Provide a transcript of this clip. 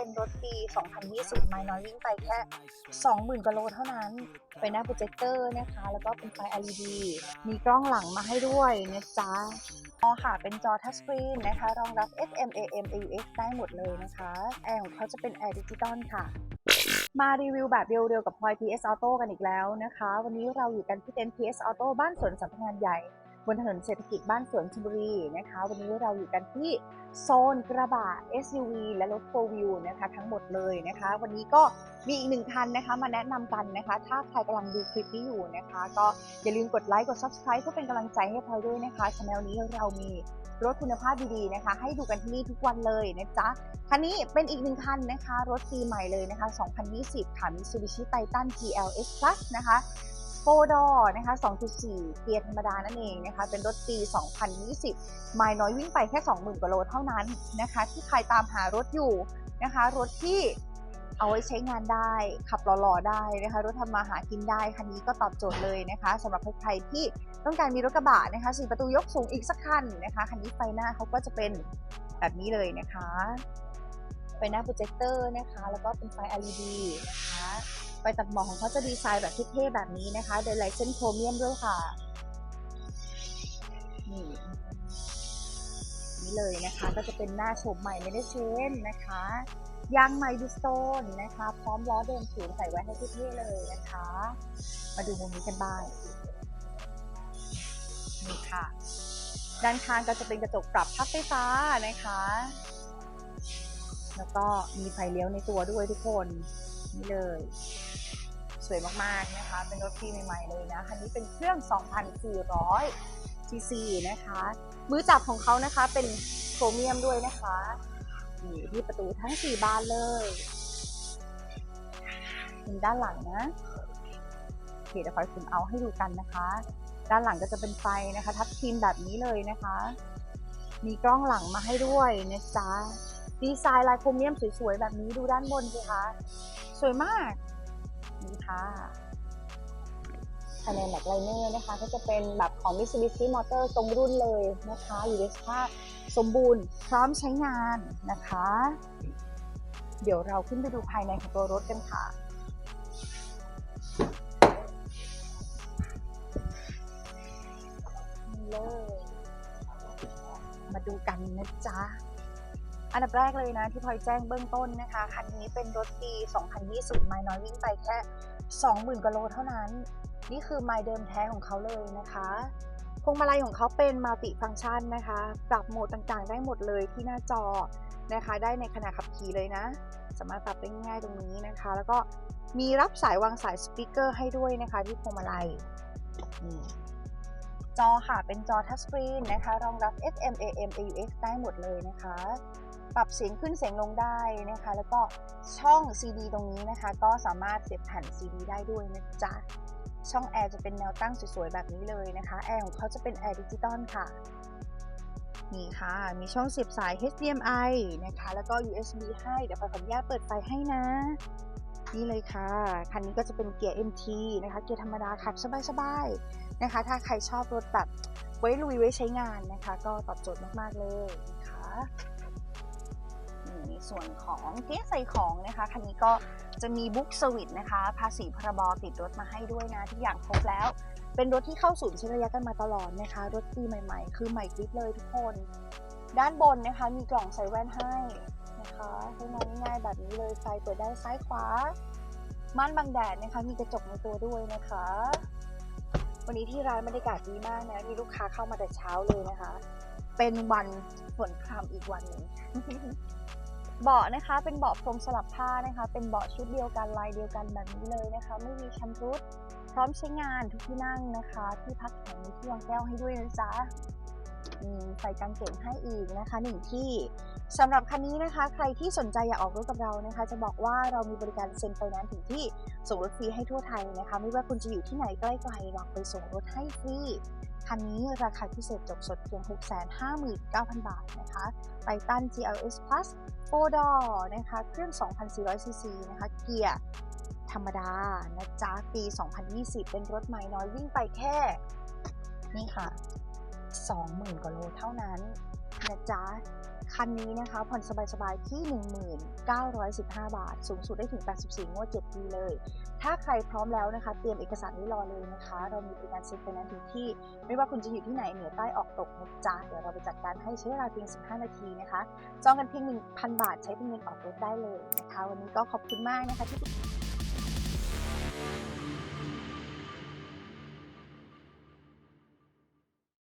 เป็นรถปี 2020ไม่น้อยวิ่งไปแค่ 20,000กิโลเท่านั้นเป็นหน้าโปรเจคเตอร์นะคะ แล้วก็เป็นไฟ LED มีกล้องหลังมาให้ด้วยนะจ๊ะจอค่ะ เป็นจอทัชสกรีนนะคะ รองรับ FM AM AUX ได้หมดเลยนะคะ แอร์ของเขาจะเป็นแอร์ดิจิตอลค่ะ มารีวิวแบบเร็วๆกับพลอย PS Auto กันอีกแล้วนะคะ วันนี้เราอยู่กันที่เต็นท์ PS Auto บ้านสวนสำนักงานใหญ่ นถนนเศรษฐกิจบ้านสวนชลบุรีนะคะ วันนี้เราอยู่กันที่โซนกระบะ SUV และรถ4 wheel นะคะทั้งหมดเลยนะคะ วันนี้ก็มีอีกหนึ่งคันนะคะ มาแนะนำกันนะคะ ถ้าใครกำลังดูคลิปนี้อยู่นะคะ ก็อย่าลืมกดไลค์กด Subscribe เพื่อเป็นกำลังใจให้พลอยด้วยนะคะช anel นี้เรามีรถคุณภาพดีๆนะคะ ให้ดูกันที่นี่ทุกวันเลยนะจ๊ะคันนี้เป็นอีกหนึ่งคันนะคะ รถปีใหม่เลยนะคะ 2020 ค่ะ Mitsubishi Titan GLS Plus นะคะ โฟดอนะคะ 2.4 เกียร์ธรรมดานั่นเองนะคะ เป็นรถปี 2020 ไมล์น้อยวิ่งไปแค่ 20,000กว่าโลเท่านั้นนะคะ ที่ใครตามหารถอยู่นะคะ รถที่เอาไว้ใช้งานได้ ขับหล่อๆได้นะคะ รถทำมาหากินได้คันนี้ก็ตอบโจทย์เลยนะคะสำหรับใครที่ต้องการมีรถกระบะนะคะสี่ประตูยกสูงอีกสักคันนะคะคันนี้ไฟหน้าเขาก็จะเป็นแบบนี้เลยนะคะไฟหน้าโปรเจคเตอร์นะคะ แล้วก็เป็นไฟ LED นะคะ ไฟตัดหมอกของเขาจะดีไซน์แบบเท่ๆแบบนี้นะคะโดยไลเซนโครเมียมด้วยค่ะนี่นี่เลยนะคะ ก็จะเป็นหน้าโฉมใหม่ไม่ได้เชนนะคะยางใหม่ดิสโตนนะคะ พร้อมล้อเดิมศูนย์ใส่ไว้ให้เท่ๆเลยนะคะ มาดูมุมนี้กันบ้างนี่ค่ะ ด้านข้างก็จะเป็นกระจกปรับพับไฟฟ้านะคะ แล้วก็มีไฟเลี้ยวในตัวด้วยทุกคน นี่เลย สวยมากๆนะคะ เป็นรถปีใหม่ๆเลยนะ คันนี้เป็นเครื่อง 2,400 cc นะคะ มือจับของเขานะคะเป็นโครเมียมด้วยนะคะนี่ที่ประตูทั้ง 4 บานเลยเป็นด้านหลังนะเคเดี๋ยวคอยคุณเอาให้ดูกันนะคะ ด้านหลังก็จะเป็นไฟนะคะ ทับทีมแบบนี้เลยนะคะ มีกล้องหลังมาให้ด้วยนะจ๊ะดีไซน์ลายโครเมียมสวยๆแบบนี้ดูด้านบนสิคะ สวยมาก นี่ค่ะภายในแม็กไลเนอร์นะคะ ก็จะเป็นแบบของ Mitsubishi Motor ตรงรุ่นเลยนะคะอยู่ในสภาพสมบูรณ์พร้อมใช้งานนะคะ เดี๋ยวเราขึ้นไปดูภายในของตัวรถกันค่ะเลยมาดูกันนะจ๊ะ อันดับแรกเลยนะที่พลอยแจ้งเบื้องต้นนะคะ คันนี้เป็นรถปี 2020 ไมล์น้อยวิ่งไปแค่ 20,000กิโลเท่านั้น นี่คือไมล์เดิมแท้ของเขาเลยนะคะพวงมาลัยของเขาเป็นมัลติฟัง c t ชันนะคะ ปรับโหมดต่างๆ ได้หมดเลยที่หน้าจอนะคะ ได้ในขณะขับขี่เลยนะ สามารถปรับได้ง่ายตรงนี้นะคะ แล้วก็มีรับสายวางสายสปีกเกอร์ให้ด้วยนะคะ ที่พวงมาลัยนี่ จอค่ะเป็นจอทัชสกรีนนะคะ รองรับ FM AM AUX ได้หมดเลยนะคะ ปรับเสียงขึ้นเสียงลงได้นะคะ แล้วก็ช่อง CD ตรงนี้นะคะ ก็สามารถเสียบแผ่น CD ได้ด้วยนะจ๊ะ ช่องแอร์จะเป็นแนวตั้งสวยๆ แบบนี้เลยนะคะ แอร์ของเขาจะเป็นแอร์ดิจิตอลค่ะ นี่ค่ะ มีช่องเสียบสาย HDMI นะคะ แล้วก็ USB ให้ เดี๋ยวขออนุญาตเปิดไฟให้นะ นี่เลยค่ะ คันนี้ก็จะเป็นเกียร์ MT นะคะ เกียร์ธรรมดาขับสบายๆนะคะ ถ้าใครชอบรถแบบไว้ลุยไว้ใช้งานนะคะ ก็ตอบโจทย์มากๆเลยนะคะนี่ในส่วนของเกียร์ใส่ของนะคะ คันนี้ก็จะมีบุ๊กสวิตนะคะ ภาษีพรบติดรถมาให้ด้วยนะทุกอย่างครบแล้ว เป็นรถที่เข้าศูนย์เช็คระยะกันมาตลอดนะคะ รถปีใหม่ๆ คือใหม่กริบเลยทุกคน ด้านบนนะคะ มีกล่องใส่แว่นให้ นะคะใช้งานง่ายๆแบบนี้เลยไฟเปิดได้ซ้ายขวาม่านบังแดดนะคะ มีกระจกในตัวด้วยนะคะ วันนี้ที่ร้านบรรยากาศดีมากนะมีลูกค้าเข้ามาแต่เช้าเลยนะคะ เป็นวันฝนพรำอีกวันหนึ่งเบาะนะคะเป็นเบาะพรมสลับผ้านะคะ เป็นเบาะชุดเดียวกันลายเดียวกันแบบนี้เลยนะคะ ไม่มีชำรุดพร้อมใช้งานทุกที่นั่งนะคะ ที่พักแข็งมีที่วางแก้วให้ด้วยนะจ๊ะ ใส่กางเกงให้อีกนะคะหนึ่งที่สำหรับคันนี้นะคะ ใครที่สนใจอยากออกรถกับเรานะคะ จะบอกว่าเรามีบริการเซ็นไฟแนนซ์ถึงที่ส่งรถฟรีให้ทั่วไทยนะคะ ไม่ว่าคุณจะอยู่ที่ไหนใกล้ไกลเราไปส่งรถให้ฟรีคันนี้ราคาพิเศษจบสดเพียง 659,000 บาทนะคะไ i ตัน GLS Plus 4 door นะคะ เครื่อง 2,400 cc นะคะ เกียร์ธรรมดา นะจ๊ะ ปี 2020 เป็นรถใหม่น้อยวิ่งไปแค่ นี่ค่ะ 20,000 กว่าโลเท่านั้นนะจ๊ะคันนี้นะคะผ่อนสบายๆที่ 1915 บาท สูงสุดได้ถึง 84 งวด 7 ปีเลย ถ้าใครพร้อมแล้วนะคะ เตรียมเอกสารไว้รอเลยนะคะ เรามีบริการเซ็นไฟแนนซ์ถึงที่ ไม่ว่าคุณจะอยู่ที่ไหนเหนือใต้ออกตกนะจ๊ะเดี๋ยวเราไปจัดการให้ใช้เวลาเพียง 15 นาทีนะคะ จองกันเพียง 1,000 บาทใช้เป็นเงินออกรถได้เลยนะคะ วันนี้ก็ขอบคุณมากนะคะที่